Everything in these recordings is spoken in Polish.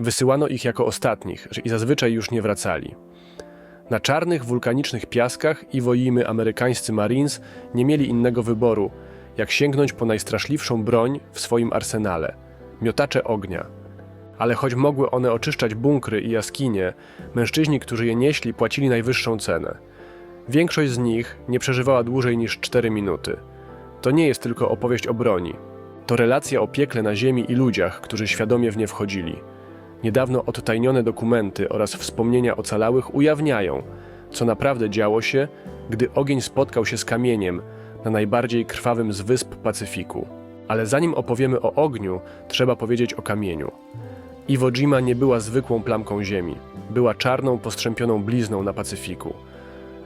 Wysyłano ich jako ostatnich i zazwyczaj już nie wracali. Na czarnych, wulkanicznych piaskach Iwo Jimy amerykańscy Marines nie mieli innego wyboru, jak sięgnąć po najstraszliwszą broń w swoim arsenale miotacze ognia. Ale choć mogły one oczyszczać bunkry i jaskinie, mężczyźni, którzy je nieśli, płacili najwyższą cenę. Większość z nich nie przeżywała dłużej niż 4 minuty. To nie jest tylko opowieść o broni. To relacja o piekle na ziemi i ludziach, którzy świadomie w nie wchodzili. Niedawno odtajnione dokumenty oraz wspomnienia ocalałych ujawniają, co naprawdę działo się, gdy ogień spotkał się z kamieniem na najbardziej krwawym z wysp Pacyfiku. Ale zanim opowiemy o ogniu, trzeba powiedzieć o kamieniu. Iwo Jima nie była zwykłą plamką ziemi. Była czarną, postrzępioną blizną na Pacyfiku.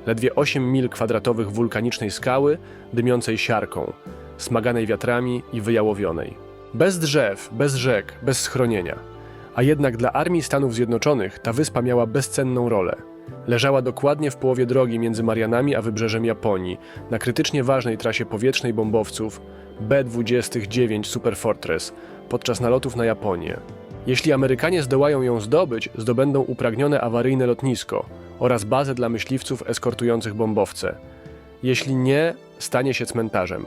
Ledwie 8 mil kwadratowych wulkanicznej skały, dymiącej siarką, smaganej wiatrami i wyjałowionej. Bez drzew, bez rzek, bez schronienia. A jednak dla Armii Stanów Zjednoczonych ta wyspa miała bezcenną rolę. Leżała dokładnie w połowie drogi między Marianami a wybrzeżem Japonii, na krytycznie ważnej trasie powietrznej bombowców B-29 Super Fortress podczas nalotów na Japonię. Jeśli Amerykanie zdołają ją zdobyć, zdobędą upragnione awaryjne lotnisko oraz bazę dla myśliwców eskortujących bombowce. Jeśli nie, stanie się cmentarzem.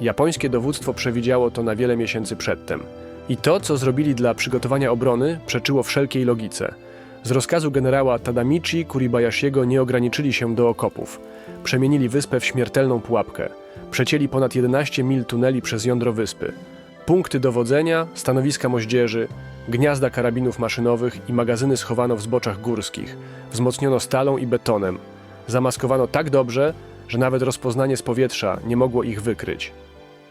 Japońskie dowództwo przewidziało to na wiele miesięcy przedtem. I to, co zrobili dla przygotowania obrony, przeczyło wszelkiej logice. Z rozkazu generała Tadamichi Kuribayashiego nie ograniczyli się do okopów. Przemienili wyspę w śmiertelną pułapkę. Przecięli ponad 11 mil tuneli przez jądro wyspy. Punkty dowodzenia, stanowiska moździerzy, gniazda karabinów maszynowych i magazyny schowano w zboczach górskich. Wzmocniono stalą i betonem. Zamaskowano tak dobrze, że nawet rozpoznanie z powietrza nie mogło ich wykryć.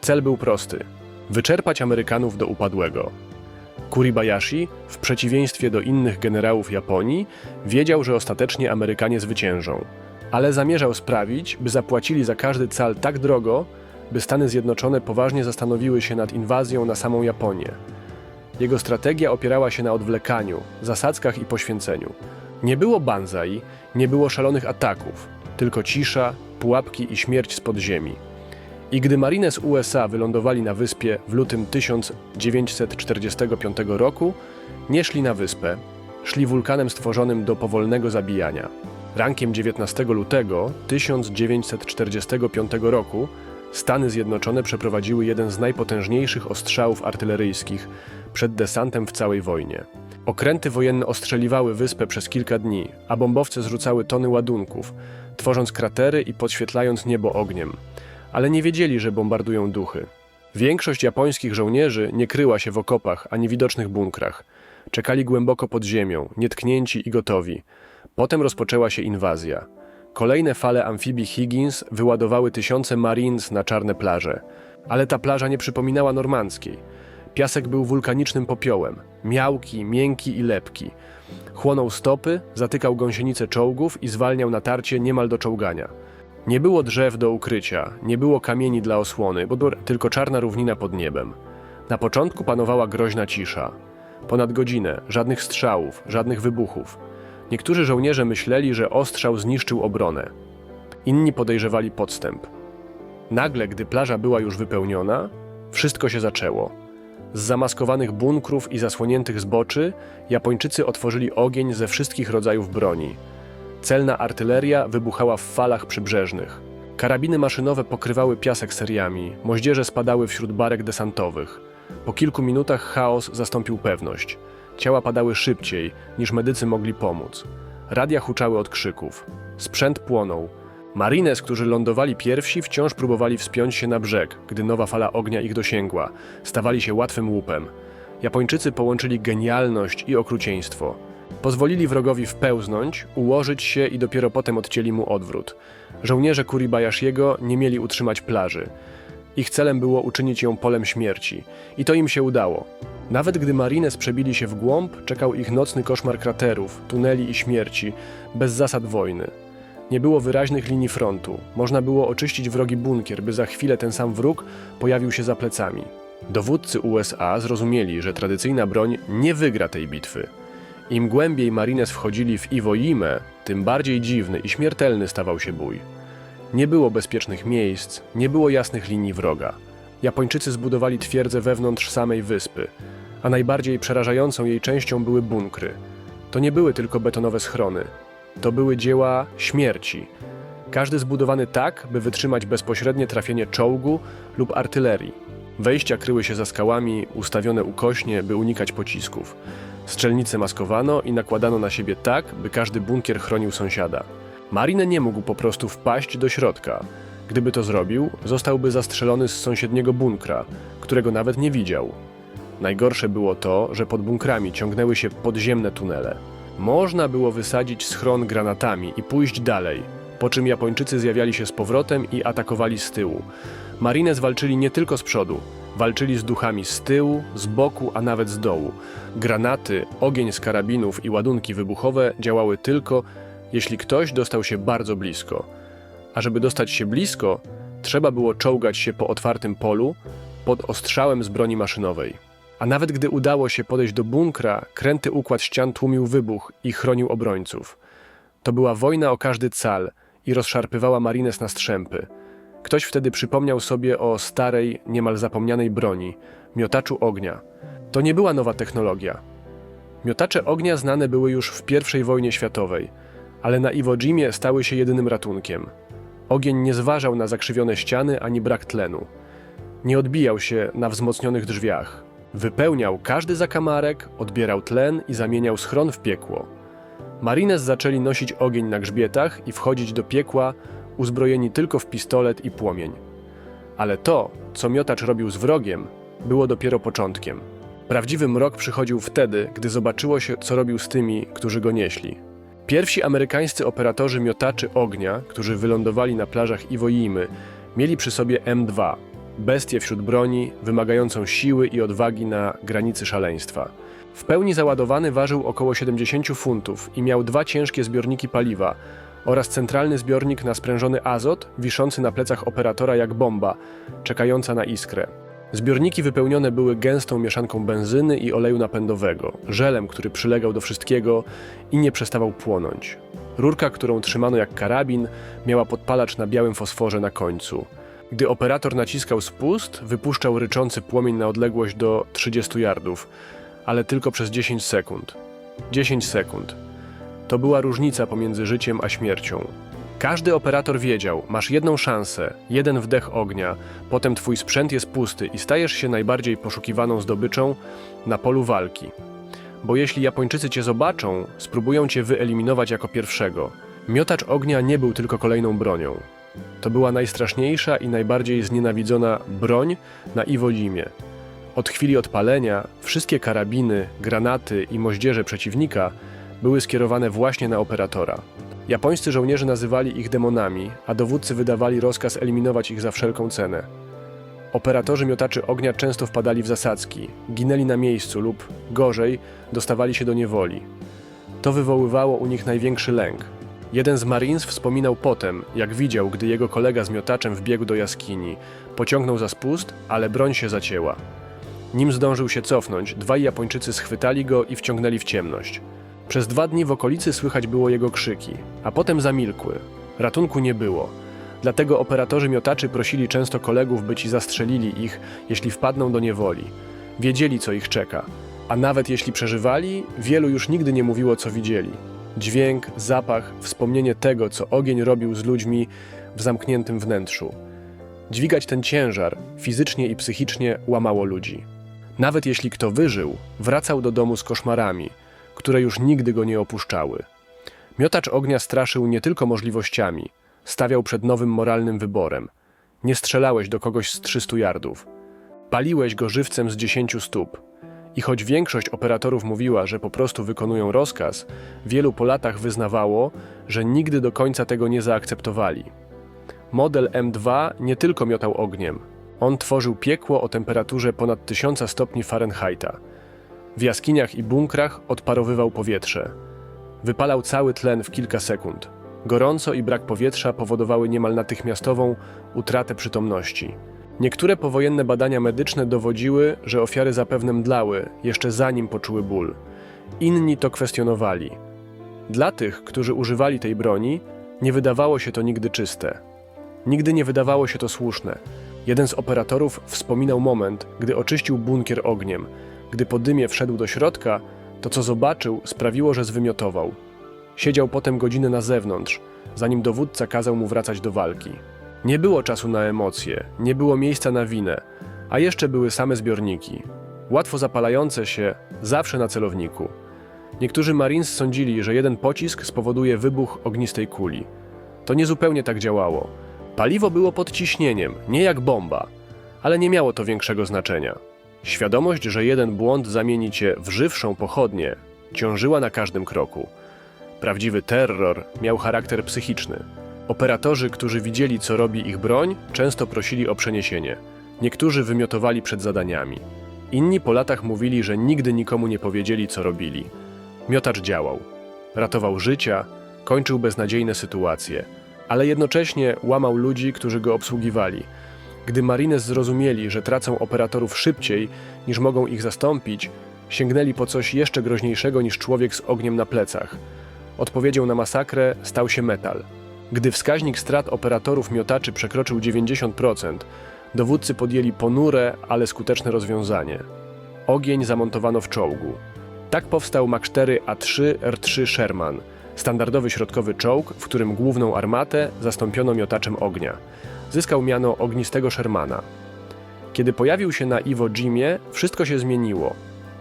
Cel był prosty: wyczerpać Amerykanów do upadłego. Kuribayashi, w przeciwieństwie do innych generałów Japonii, wiedział, że ostatecznie Amerykanie zwyciężą, ale zamierzał sprawić, by zapłacili za każdy cal tak drogo, by Stany Zjednoczone poważnie zastanowiły się nad inwazją na samą Japonię. Jego strategia opierała się na odwlekaniu, zasadzkach i poświęceniu. Nie było banzai, nie było szalonych ataków, tylko cisza, pułapki i śmierć spod ziemi. I gdy marines USA wylądowali na wyspie w lutym 1945 roku, nie szli na wyspę, szli wulkanem stworzonym do powolnego zabijania. Rankiem 19 lutego 1945 roku Stany Zjednoczone przeprowadziły jeden z najpotężniejszych ostrzałów artyleryjskich przed desantem w całej wojnie. Okręty wojenne ostrzeliwały wyspę przez kilka dni, a bombowce zrzucały tony ładunków, tworząc kratery i podświetlając niebo ogniem. Ale nie wiedzieli, że bombardują duchy. Większość japońskich żołnierzy nie kryła się w okopach ani widocznych bunkrach. Czekali głęboko pod ziemią, nietknięci i gotowi. Potem rozpoczęła się inwazja. Kolejne fale amfibii Higgins wyładowały tysiące Marines na czarne plaże. Ale ta plaża nie przypominała normandzkiej. Piasek był wulkanicznym popiołem, miałki, miękki i lepki. Chłonął stopy, zatykał gąsienicę czołgów i zwalniał natarcie niemal do czołgania. Nie było drzew do ukrycia, nie było kamieni dla osłony, bo tylko czarna równina pod niebem. Na początku panowała groźna cisza. Ponad godzinę, żadnych strzałów, żadnych wybuchów. Niektórzy żołnierze myśleli, że ostrzał zniszczył obronę. Inni podejrzewali podstęp. Nagle, gdy plaża była już wypełniona, wszystko się zaczęło. Z zamaskowanych bunkrów i zasłoniętych zboczy Japończycy otworzyli ogień ze wszystkich rodzajów broni. Celna artyleria wybuchała w falach przybrzeżnych. Karabiny maszynowe pokrywały piasek seriami, moździerze spadały wśród barek desantowych. Po kilku minutach chaos zastąpił pewność. Ciała padały szybciej, niż medycy mogli pomóc. Radia huczały od krzyków. Sprzęt płonął. Marines, którzy lądowali pierwsi, wciąż próbowali wspiąć się na brzeg, gdy nowa fala ognia ich dosięgła. Stawali się łatwym łupem. Japończycy połączyli genialność i okrucieństwo. Pozwolili wrogowi wpełznąć, ułożyć się i dopiero potem odcięli mu odwrót. Żołnierze Kuribayashiego nie mieli utrzymać plaży. Ich celem było uczynić ją polem śmierci. I to im się udało. Nawet gdy Marines przebili się w głąb, czekał ich nocny koszmar kraterów, tuneli i śmierci, bez zasad wojny. Nie było wyraźnych linii frontu. Można było oczyścić wrogi bunkier, by za chwilę ten sam wróg pojawił się za plecami. Dowódcy USA zrozumieli, że tradycyjna broń nie wygra tej bitwy. Im głębiej Marines wchodzili w Iwo Jimę, tym bardziej dziwny i śmiertelny stawał się bój. Nie było bezpiecznych miejsc, nie było jasnych linii wroga. Japończycy zbudowali twierdzę wewnątrz samej wyspy, a najbardziej przerażającą jej częścią były bunkry. To nie były tylko betonowe schrony. To były dzieła śmierci. Każdy zbudowany tak, by wytrzymać bezpośrednie trafienie czołgu lub artylerii. Wejścia kryły się za skałami, ustawione ukośnie, by unikać pocisków. Strzelnice maskowano i nakładano na siebie tak, by każdy bunkier chronił sąsiada. Marine nie mógł po prostu wpaść do środka. Gdyby to zrobił, zostałby zastrzelony z sąsiedniego bunkra, którego nawet nie widział. Najgorsze było to, że pod bunkrami ciągnęły się podziemne tunele. Można było wysadzić schron granatami i pójść dalej, po czym Japończycy zjawiali się z powrotem i atakowali z tyłu. Marines walczyli nie tylko z przodu, walczyli z duchami z tyłu, z boku, a nawet z dołu. Granaty, ogień z karabinów i ładunki wybuchowe działały tylko, jeśli ktoś dostał się bardzo blisko. A żeby dostać się blisko, trzeba było czołgać się po otwartym polu pod ostrzałem z broni maszynowej. A nawet gdy udało się podejść do bunkra, kręty układ ścian tłumił wybuch i chronił obrońców. To była wojna o każdy cal i rozszarpywała marines na strzępy. Ktoś wtedy przypomniał sobie o starej, niemal zapomnianej broni miotaczu ognia. To nie była nowa technologia. Miotacze ognia znane były już w I wojnie światowej, ale na Iwo Jimie stały się jedynym ratunkiem. Ogień nie zważał na zakrzywione ściany ani brak tlenu. Nie odbijał się na wzmocnionych drzwiach. Wypełniał każdy zakamarek, odbierał tlen i zamieniał schron w piekło. Marines zaczęli nosić ogień na grzbietach i wchodzić do piekła uzbrojeni tylko w pistolet i płomień. Ale to, co miotacz robił z wrogiem, było dopiero początkiem. Prawdziwy mrok przychodził wtedy, gdy zobaczyło się, co robił z tymi, którzy go nieśli. Pierwsi amerykańscy operatorzy miotaczy ognia, którzy wylądowali na plażach Iwo Jimy, mieli przy sobie M2, bestię wśród broni, wymagającą siły i odwagi na granicy szaleństwa. W pełni załadowany ważył około 70 funtów i miał dwa ciężkie zbiorniki paliwa oraz centralny zbiornik na sprężony azot, wiszący na plecach operatora jak bomba, czekająca na iskrę. Zbiorniki wypełnione były gęstą mieszanką benzyny i oleju napędowego, żelem, który przylegał do wszystkiego i nie przestawał płonąć. Rurka, którą trzymano jak karabin, miała podpalacz na białym fosforze na końcu. Gdy operator naciskał spust, wypuszczał ryczący płomień na odległość do 30 yardów, ale tylko przez 10 sekund. 10 sekund. To była różnica pomiędzy życiem a śmiercią. Każdy operator wiedział, masz jedną szansę, jeden wdech ognia, potem twój sprzęt jest pusty i stajesz się najbardziej poszukiwaną zdobyczą na polu walki. Bo jeśli Japończycy cię zobaczą, spróbują cię wyeliminować jako pierwszego. Miotacz ognia nie był tylko kolejną bronią. To była najstraszniejsza i najbardziej znienawidzona broń na Iwo Jimie. Od chwili odpalenia wszystkie karabiny, granaty i moździerze przeciwnika były skierowane właśnie na operatora. Japońscy żołnierze nazywali ich demonami, a dowódcy wydawali rozkaz eliminować ich za wszelką cenę. Operatorzy miotaczy ognia często wpadali w zasadzki, ginęli na miejscu lub, gorzej, dostawali się do niewoli. To wywoływało u nich największy lęk. Jeden z Marines wspominał potem, jak widział, gdy jego kolega z miotaczem wbiegł do jaskini. Pociągnął za spust, ale broń się zacięła. Nim zdążył się cofnąć, dwaj Japończycy schwytali go i wciągnęli w ciemność. Przez dwa dni w okolicy słychać było jego krzyki, a potem zamilkły. Ratunku nie było. Dlatego operatorzy miotaczy prosili często kolegów, by ci zastrzelili ich, jeśli wpadną do niewoli. Wiedzieli, co ich czeka. A nawet jeśli przeżywali, wielu już nigdy nie mówiło, co widzieli. Dźwięk, zapach, wspomnienie tego, co ogień robił z ludźmi w zamkniętym wnętrzu. Dźwigać ten ciężar, fizycznie i psychicznie, łamało ludzi. Nawet jeśli kto wyżył, wracał do domu z koszmarami, które już nigdy go nie opuszczały. Miotacz ognia straszył nie tylko możliwościami, stawiał przed nowym moralnym wyborem. Nie strzelałeś do kogoś z 300 yardów. Paliłeś go żywcem z 10 stóp. I choć większość operatorów mówiła, że po prostu wykonują rozkaz, wielu po latach wyznawało, że nigdy do końca tego nie zaakceptowali. Model M2 nie tylko miotał ogniem. On tworzył piekło o temperaturze ponad 1000 stopni Fahrenheita. W jaskiniach i bunkrach odparowywał powietrze. Wypalał cały tlen w kilka sekund. Gorąco i brak powietrza powodowały niemal natychmiastową utratę przytomności. Niektóre powojenne badania medyczne dowodziły, że ofiary zapewne mdlały jeszcze zanim poczuły ból. Inni to kwestionowali. Dla tych, którzy używali tej broni, nie wydawało się to nigdy czyste. Nigdy nie wydawało się to słuszne. Jeden z operatorów wspominał moment, gdy oczyścił bunkier ogniem. Gdy po dymie wszedł do środka, to co zobaczył sprawiło, że zwymiotował. Siedział potem godzinę na zewnątrz, zanim dowódca kazał mu wracać do walki. Nie było czasu na emocje, nie było miejsca na winę, a jeszcze były same zbiorniki. Łatwo zapalające się, zawsze na celowniku. Niektórzy Marines sądzili, że jeden pocisk spowoduje wybuch ognistej kuli. To nie zupełnie tak działało. Paliwo było pod ciśnieniem, nie jak bomba, ale nie miało to większego znaczenia. Świadomość, że jeden błąd zamieni cię w żywszą pochodnię, ciążyła na każdym kroku. Prawdziwy terror miał charakter psychiczny. Operatorzy, którzy widzieli, co robi ich broń, często prosili o przeniesienie. Niektórzy wymiotowali przed zadaniami. Inni po latach mówili, że nigdy nikomu nie powiedzieli, co robili. Miotacz działał. Ratował życia, kończył beznadziejne sytuacje, ale jednocześnie łamał ludzi, którzy go obsługiwali. Gdy Marines zrozumieli, że tracą operatorów szybciej niż mogą ich zastąpić, sięgnęli po coś jeszcze groźniejszego niż człowiek z ogniem na plecach. Odpowiedzią na masakrę stał się metal. Gdy wskaźnik strat operatorów miotaczy przekroczył 90%, dowódcy podjęli ponure, ale skuteczne rozwiązanie. Ogień zamontowano w czołgu. Tak powstał Mach 4 A3 R3 Sherman, standardowy środkowy czołg, w którym główną armatę zastąpiono miotaczem ognia. Zyskał miano ognistego Shermana. Kiedy pojawił się na Iwo Jimie, wszystko się zmieniło.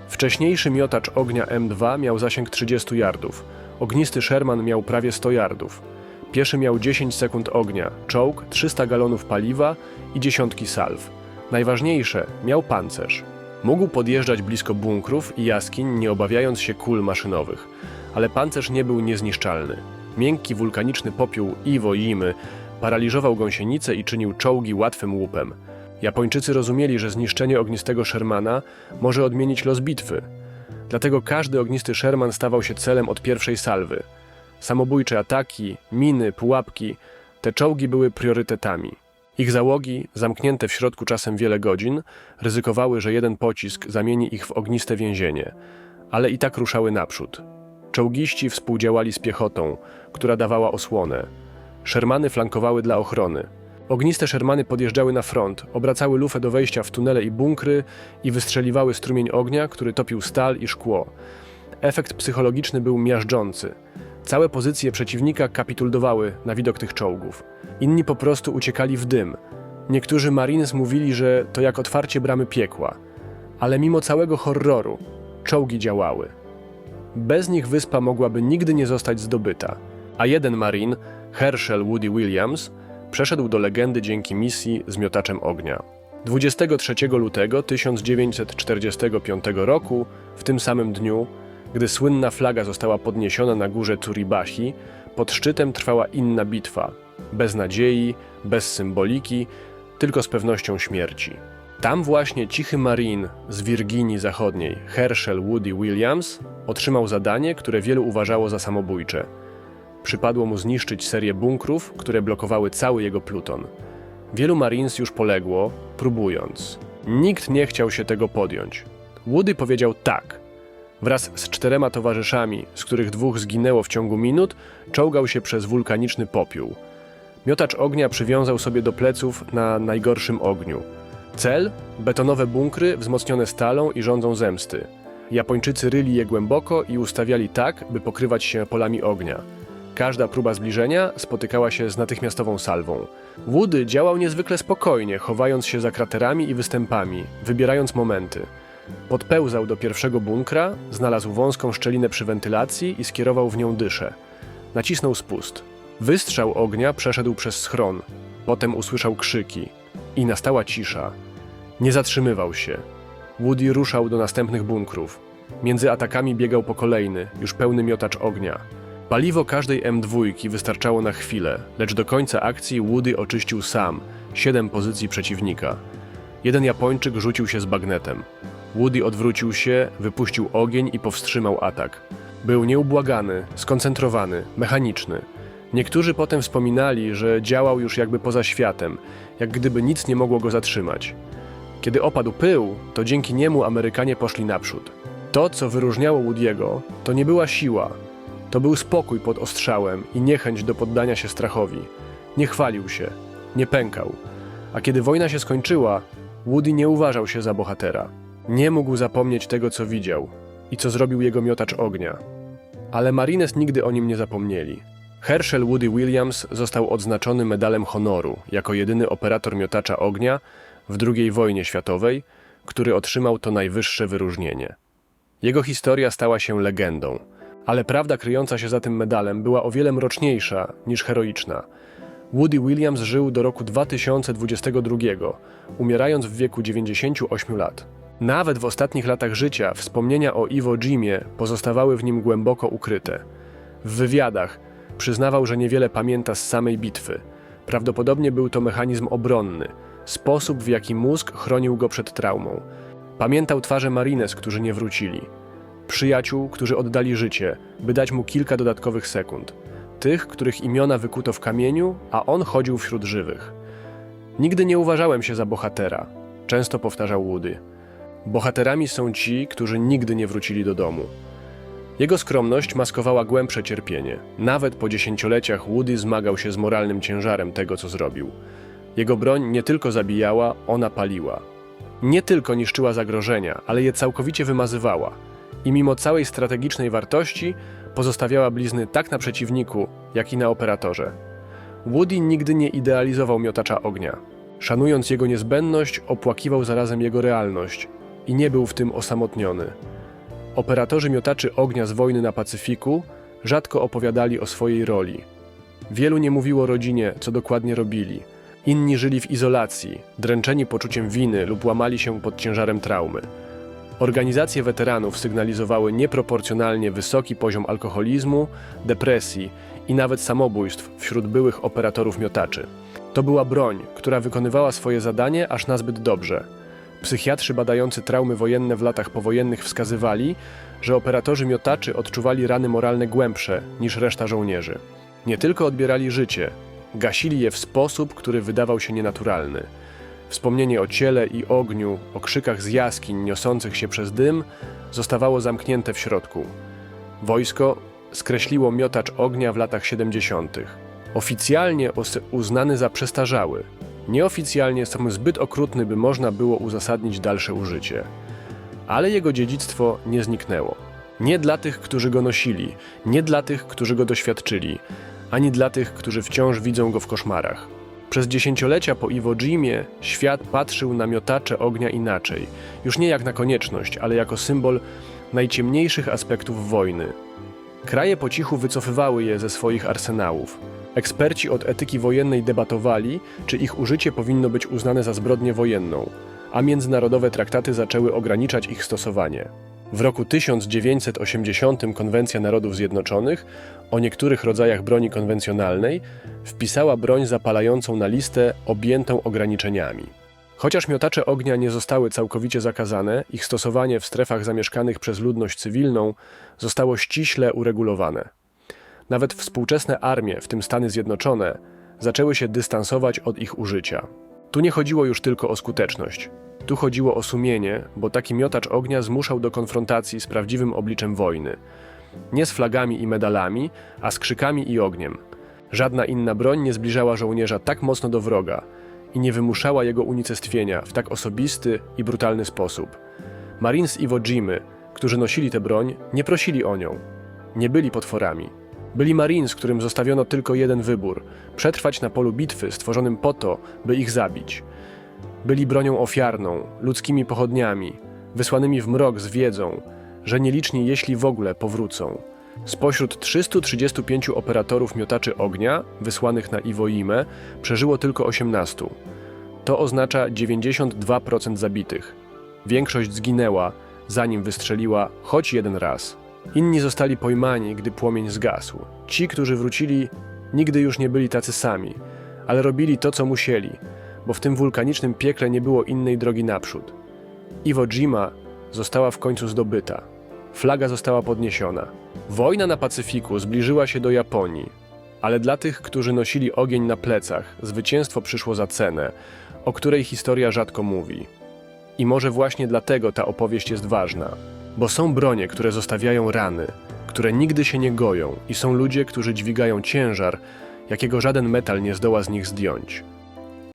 Wcześniejszy miotacz ognia M2 miał zasięg 30 yardów, ognisty Sherman miał prawie 100 yardów. Pieszy miał 10 sekund ognia, czołg 300 galonów paliwa i dziesiątki salw. Najważniejsze, miał pancerz. Mógł podjeżdżać blisko bunkrów i jaskiń, nie obawiając się kul maszynowych, ale pancerz nie był niezniszczalny. Miękki wulkaniczny popiół Iwo Jimy paraliżował gąsienicę i czynił czołgi łatwym łupem. Japończycy rozumieli, że zniszczenie ognistego Shermana może odmienić los bitwy. Dlatego każdy ognisty Sherman stawał się celem od pierwszej salwy. Samobójcze ataki, miny, pułapki te czołgi były priorytetami. Ich załogi, zamknięte w środku czasem wiele godzin, ryzykowały, że jeden pocisk zamieni ich w ogniste więzienie, ale i tak ruszały naprzód. Czołgiści współdziałali z piechotą, która dawała osłonę. Szermany flankowały dla ochrony. Ogniste szermany podjeżdżały na front, obracały lufę do wejścia w tunele i bunkry i wystrzeliwały strumień ognia, który topił stal i szkło. Efekt psychologiczny był miażdżący. Całe pozycje przeciwnika kapitulowały na widok tych czołgów. Inni po prostu uciekali w dym. Niektórzy Marines mówili, że to jak otwarcie bramy piekła. Ale mimo całego horroru, czołgi działały. Bez nich wyspa mogłaby nigdy nie zostać zdobyta. A jeden Marin, Herschel Woody Williams, przeszedł do legendy dzięki misji z miotaczem ognia. 23 lutego 1945 roku, w tym samym dniu, gdy słynna flaga została podniesiona na górze Turibashi, pod szczytem trwała inna bitwa. Bez nadziei, bez symboliki, tylko z pewnością śmierci. Tam właśnie cichy marin z Wirginii Zachodniej, Herschel Woody Williams, otrzymał zadanie, które wielu uważało za samobójcze. Przypadło mu zniszczyć serię bunkrów, które blokowały cały jego pluton. Wielu Marines już poległo, próbując. Nikt nie chciał się tego podjąć. Woody powiedział tak. Wraz z czterema towarzyszami, z których dwóch zginęło w ciągu minut, czołgał się przez wulkaniczny popiół. Miotacz ognia przywiązał sobie do pleców na najgorszym ogniu. Cel? Betonowe bunkry wzmocnione stalą i rządzą zemsty. Japończycy ryli je głęboko i ustawiali tak, by pokrywać się polami ognia. Każda próba zbliżenia spotykała się z natychmiastową salwą. Woody działał niezwykle spokojnie, chowając się za kraterami i występami, wybierając momenty. Podpełzał do pierwszego bunkra, znalazł wąską szczelinę przy wentylacji i skierował w nią dyszę. Nacisnął spust. Wystrzał ognia przeszedł przez schron. Potem usłyszał krzyki. I nastała cisza. Nie zatrzymywał się. Woody ruszał do następnych bunkrów. Między atakami biegał po kolejny, już pełny miotacz ognia. Paliwo każdej M2 wystarczało na chwilę, lecz do końca akcji Woody oczyścił sam siedem pozycji przeciwnika. Jeden Japończyk rzucił się z bagnetem. Woody odwrócił się, wypuścił ogień i powstrzymał atak. Był nieubłagany, skoncentrowany, mechaniczny. Niektórzy potem wspominali, że działał już jakby poza światem, jak gdyby nic nie mogło go zatrzymać. Kiedy opadł pył, to dzięki niemu Amerykanie poszli naprzód. To, co wyróżniało Woody'ego, to nie była siła, to był spokój pod ostrzałem i niechęć do poddania się strachowi. Nie chwalił się, nie pękał. A kiedy wojna się skończyła, Woody nie uważał się za bohatera. Nie mógł zapomnieć tego, co widział i co zrobił jego miotacz ognia. Ale Marines nigdy o nim nie zapomnieli. Herschel Woody Williams został odznaczony medalem honoru jako jedyny operator miotacza ognia w II wojnie światowej, który otrzymał to najwyższe wyróżnienie. Jego historia stała się legendą, ale prawda kryjąca się za tym medalem była o wiele mroczniejsza niż heroiczna. Woody Williams żył do roku 2022, umierając w wieku 98 lat. Nawet w ostatnich latach życia wspomnienia o Iwo Jimie pozostawały w nim głęboko ukryte. W wywiadach przyznawał, że niewiele pamięta z samej bitwy. Prawdopodobnie był to mechanizm obronny, sposób w jaki mózg chronił go przed traumą. Pamiętał twarze Marines, którzy nie wrócili. Przyjaciół, którzy oddali życie, by dać mu kilka dodatkowych sekund. Tych, których imiona wykuto w kamieniu, a on chodził wśród żywych. Nigdy nie uważałem się za bohatera, często powtarzał Woody. Bohaterami są ci, którzy nigdy nie wrócili do domu. Jego skromność maskowała głębsze cierpienie. Nawet po dziesięcioleciach Woody zmagał się z moralnym ciężarem tego, co zrobił. Jego broń nie tylko zabijała, ona paliła. Nie tylko niszczyła zagrożenia, ale je całkowicie wymazywała. I mimo całej strategicznej wartości, pozostawiała blizny tak na przeciwniku, jak i na operatorze. Woody nigdy nie idealizował miotacza ognia. Szanując jego niezbędność, opłakiwał zarazem jego realność i nie był w tym osamotniony. Operatorzy miotaczy ognia z wojny na Pacyfiku rzadko opowiadali o swojej roli. Wielu nie mówiło rodzinie, co dokładnie robili. Inni żyli w izolacji, dręczeni poczuciem winy lub łamali się pod ciężarem traumy. Organizacje weteranów sygnalizowały nieproporcjonalnie wysoki poziom alkoholizmu, depresji i nawet samobójstw wśród byłych operatorów miotaczy. To była broń, która wykonywała swoje zadanie aż nazbyt dobrze. Psychiatrzy badający traumy wojenne w latach powojennych wskazywali, że operatorzy miotaczy odczuwali rany moralne głębsze niż reszta żołnierzy. Nie tylko odbierali życie, gasili je w sposób, który wydawał się nienaturalny. Wspomnienie o ciele i ogniu, o krzykach z jaskiń niosących się przez dym zostawało zamknięte w środku. Wojsko skreśliło miotacz ognia w latach 70. Oficjalnie uznany za przestarzały, nieoficjalnie są zbyt okrutny, by można było uzasadnić dalsze użycie. Ale jego dziedzictwo nie zniknęło. Nie dla tych, którzy go nosili, nie dla tych, którzy go doświadczyli, ani dla tych, którzy wciąż widzą go w koszmarach. Przez dziesięciolecia po Iwo Jimie świat patrzył na miotacze ognia inaczej, już nie jak na konieczność, ale jako symbol najciemniejszych aspektów wojny. Kraje po cichu wycofywały je ze swoich arsenałów. Eksperci od etyki wojennej debatowali, czy ich użycie powinno być uznane za zbrodnię wojenną, a międzynarodowe traktaty zaczęły ograniczać ich stosowanie. W roku 1980 Konwencja Narodów Zjednoczonych o niektórych rodzajach broni konwencjonalnej wpisała broń zapalającą na listę objętą ograniczeniami. Chociaż miotacze ognia nie zostały całkowicie zakazane, ich stosowanie w strefach zamieszkanych przez ludność cywilną zostało ściśle uregulowane. Nawet współczesne armie, w tym Stany Zjednoczone, zaczęły się dystansować od ich użycia. Tu nie chodziło już tylko o skuteczność. Tu chodziło o sumienie, bo taki miotacz ognia zmuszał do konfrontacji z prawdziwym obliczem wojny. Nie z flagami i medalami, a z krzykami i ogniem. Żadna inna broń nie zbliżała żołnierza tak mocno do wroga i nie wymuszała jego unicestwienia w tak osobisty i brutalny sposób. Marines Iwo Jimy, którzy nosili tę broń, nie prosili o nią. Nie byli potworami. Byli Marines, którym zostawiono tylko jeden wybór przetrwać na polu bitwy stworzonym po to, by ich zabić. Byli bronią ofiarną, ludzkimi pochodniami, wysłanymi w mrok z wiedzą, że nieliczni, jeśli w ogóle, powrócą. Spośród 335 operatorów miotaczy ognia, wysłanych na Iwo przeżyło tylko 18. To oznacza 92% zabitych. Większość zginęła, zanim wystrzeliła choć jeden raz. Inni zostali pojmani, gdy płomień zgasł. Ci, którzy wrócili, nigdy już nie byli tacy sami, ale robili to, co musieli, bo w tym wulkanicznym piekle nie było innej drogi naprzód. Iwo Jima została w końcu zdobyta. Flaga została podniesiona. Wojna na Pacyfiku zbliżyła się do Japonii, ale dla tych, którzy nosili ogień na plecach, zwycięstwo przyszło za cenę, o której historia rzadko mówi. I może właśnie dlatego ta opowieść jest ważna, bo są bronie, które zostawiają rany, które nigdy się nie goją, i są ludzie, którzy dźwigają ciężar, jakiego żaden metal nie zdoła z nich zdjąć.